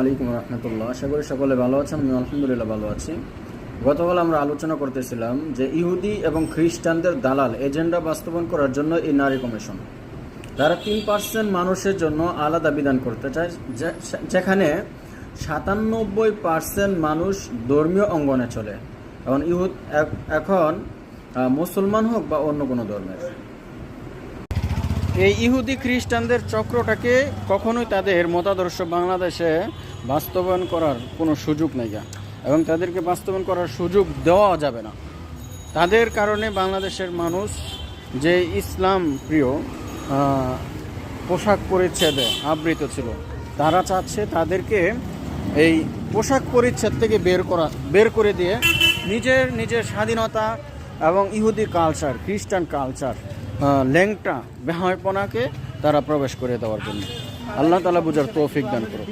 আলাইকুম রহমতুল্লাহ। আশা করি সকলে ভালো আছেন আমি আলহামদুলিল্লাহ ভালো আছি। গতকাল আমরা আলোচনা করতেছিলাম যে ইহুদি এবং খ্রিস্টানদের দালাল এজেন্ডা বাস্তবায়ন করার জন্য এই নারী কমিশন। তারা তিন পার্সেন্ট মানুষের জন্য আলাদা বিধান করতে চায় যেখানে সাতানব্বই পার্সেন্ট মানুষ ধর্মীয় অঙ্গনে চলে। এখন ইহুদ এখন মুসলমান হোক বা অন্য কোনো ধর্মের। এই ইহুদি খ্রিস্টানদের চক্রটাকে কখনোই তাদের মতাদর্শ বাংলাদেশে বাস্তবায়ন করার কোনো সুযোগ নেই। এবং তাদেরকে বাস্তবায়ন করার সুযোগ দেওয়া যাবে না তাদের কারণে বাংলাদেশের মানুষ যে ইসলাম প্রিয় পোশাক পরিচ্ছেদে আবৃত ছিল, তারা চাচ্ছে তাদেরকে এই পোশাক পরিচ্ছেদ থেকে বের করা, বের করে দিয়ে নিজের নিজের স্বাধীনতা এবং ইহুদি কালচার খ্রিস্টান কালচার ল্যাংটা বেহায়পনাকে তারা প্রবেশ করে দেওয়ার জন্য। আল্লাহ তালা বুঝার তৌফিক দান করুন